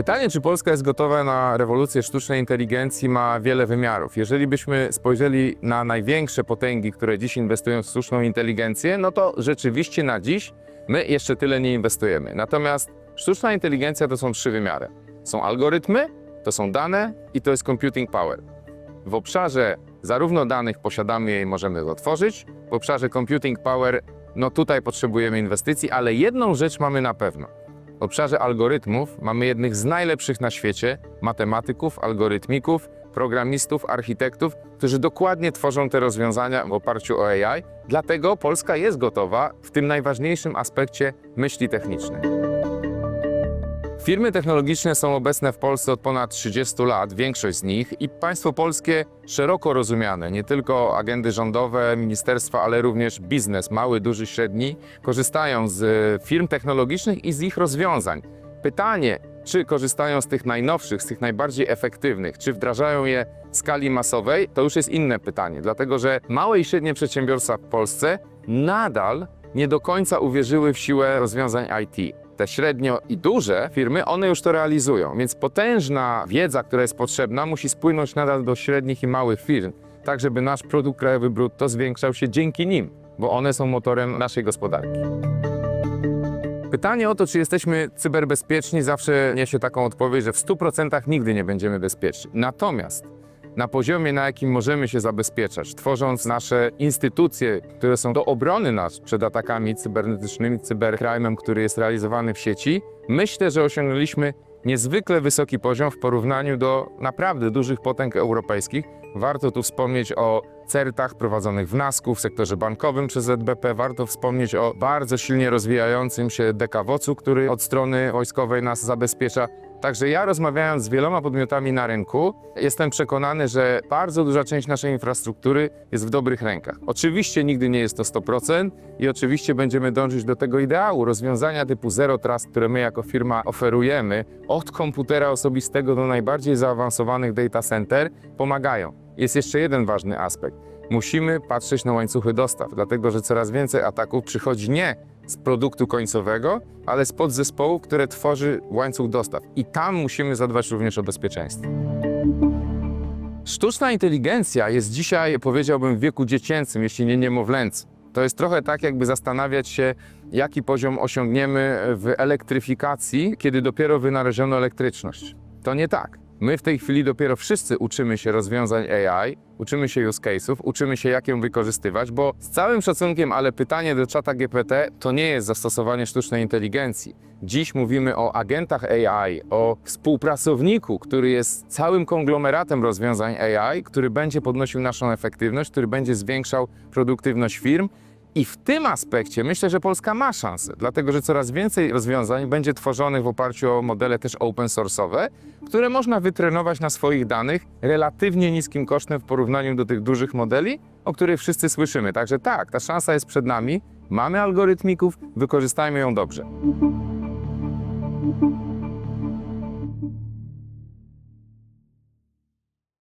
Pytanie, czy Polska jest gotowa na rewolucję sztucznej inteligencji, ma wiele wymiarów. Jeżeli byśmy spojrzeli na największe potęgi, które dziś inwestują w sztuczną inteligencję, no to rzeczywiście na dziś my jeszcze tyle nie inwestujemy. Natomiast sztuczna inteligencja to są trzy wymiary. Są algorytmy, to są dane i to jest computing power. W obszarze zarówno danych posiadamy je i możemy go tworzyć, w obszarze computing power, no tutaj potrzebujemy inwestycji, ale jedną rzecz mamy na pewno. W obszarze algorytmów mamy jednych z najlepszych na świecie matematyków, algorytmików, programistów, architektów, którzy dokładnie tworzą te rozwiązania w oparciu o AI. Dlatego Polska jest gotowa w tym najważniejszym aspekcie myśli technicznej. Firmy technologiczne są obecne w Polsce od ponad 30 lat, większość z nich, i państwo polskie szeroko rozumiane, nie tylko agendy rządowe, ministerstwa, ale również biznes, mały, duży, średni, korzystają z e, firm technologicznych i z ich rozwiązań. Pytanie, czy korzystają z tych najnowszych, z tych najbardziej efektywnych, czy wdrażają je w skali masowej, to już jest inne pytanie, dlatego że małe i średnie przedsiębiorstwa w Polsce nadal nie do końca uwierzyły w siłę rozwiązań IT te średnio i duże firmy, one już to realizują, więc potężna wiedza, która jest potrzebna, musi spłynąć nadal do średnich i małych firm, tak żeby nasz produkt krajowy brutto zwiększał się dzięki nim, bo one są motorem naszej gospodarki. Pytanie o to, czy jesteśmy cyberbezpieczni, zawsze niesie taką odpowiedź, że w 100% nigdy nie będziemy bezpieczni. Natomiast na poziomie, na jakim możemy się zabezpieczać, tworząc nasze instytucje, które są do obrony nas przed atakami cybernetycznymi, cybercrime'em, który jest realizowany w sieci, myślę, że osiągnęliśmy niezwykle wysoki poziom w porównaniu do naprawdę dużych potęg europejskich. Warto tu wspomnieć o CERTach prowadzonych w NASK-u, w sektorze bankowym przez ZBP. Warto wspomnieć o bardzo silnie rozwijającym się DKWOC-u, który od strony wojskowej nas zabezpiecza. Także ja rozmawiając z wieloma podmiotami na rynku, jestem przekonany, że bardzo duża część naszej infrastruktury jest w dobrych rękach. Oczywiście nigdy nie jest to 100% i oczywiście będziemy dążyć do tego ideału. Rozwiązania typu Zero Trust, które my jako firma oferujemy, od komputera osobistego do najbardziej zaawansowanych data center, pomagają. Jest jeszcze jeden ważny aspekt. Musimy patrzeć na łańcuchy dostaw, dlatego że coraz więcej ataków przychodzi nie z produktu końcowego, ale z podzespołów, które tworzy łańcuch dostaw. I tam musimy zadbać również o bezpieczeństwo. Sztuczna inteligencja jest dzisiaj, powiedziałbym, w wieku dziecięcym, jeśli nie niemowlęcym. To jest trochę tak, jakby zastanawiać się, jaki poziom osiągniemy w elektryfikacji, kiedy dopiero wynaleziono elektryczność. To nie tak. My w tej chwili dopiero wszyscy uczymy się rozwiązań AI, uczymy się use case'ów, uczymy się jak ją wykorzystywać, bo z całym szacunkiem, ale pytanie do czata GPT to nie jest zastosowanie sztucznej inteligencji. Dziś mówimy o agentach AI, o współpracowniku, który jest całym konglomeratem rozwiązań AI, który będzie podnosił naszą efektywność, który będzie zwiększał produktywność firm. I w tym aspekcie myślę, że Polska ma szansę, dlatego że coraz więcej rozwiązań będzie tworzonych w oparciu o modele też open source'owe, które można wytrenować na swoich danych relatywnie niskim kosztem w porównaniu do tych dużych modeli, o których wszyscy słyszymy. Także tak, ta szansa jest przed nami. Mamy algorytmików, wykorzystajmy ją dobrze.